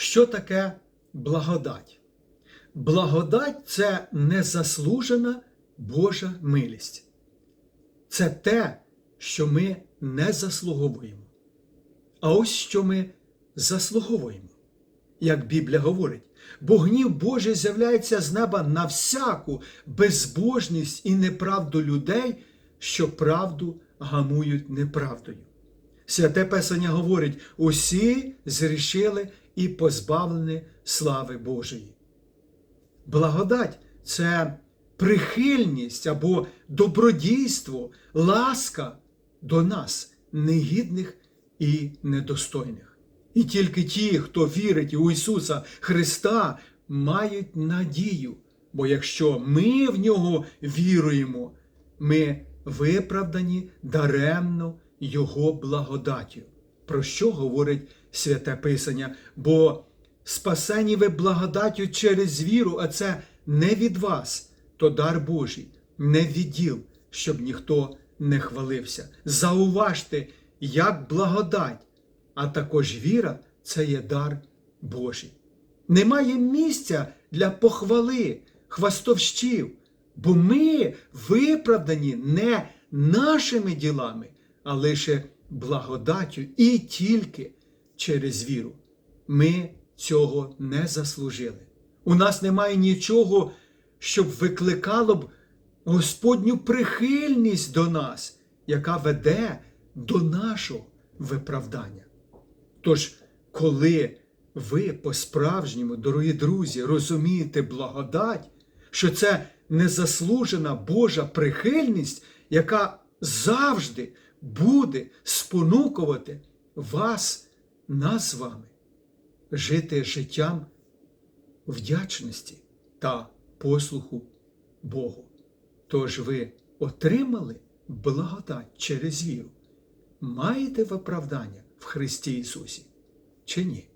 Що таке благодать? Благодать це незаслужена Божа милість. Це те, що ми не заслуговуємо. А ось що ми заслуговуємо. Як Біблія говорить, бо гнів Божий з'являється з неба на всяку безбожність і неправду людей, що правду гамують неправдою. Святе Писання говорить: усі зрішили і позбавлені слави Божої. Благодать це прихильність або добродійство, ласка до нас, негідних і недостойних. І тільки ті, хто вірить у Ісуса Христа, мають надію. Бо якщо ми в нього віруємо, ми виправдані даремно Його благодаттю. Про що говорить святе Писання? Бо спасені ви благодаттю через віру, а це не від вас, то дар Божий, не від діл, щоб ніхто не хвалився. Зауважте, як благодать, а також віра це є дар Божий. Немає місця для похвали, хвастовщів, бо ми виправдані не нашими ділами, а лише благодаттю і тільки через віру. Ми цього не заслужили. У нас немає нічого, щоб викликало б Господню прихильність до нас, яка веде до нашого виправдання. Тож, коли ви по-справжньому, дорогі друзі, розумієте благодать, що це незаслужена Божа прихильність, яка завжди буде спонукувати вас, нас з вами, жити життям вдячності та послуху Богу. Тож ви отримали благодать через віру, маєте виправдання в Христі Ісусі чи ні?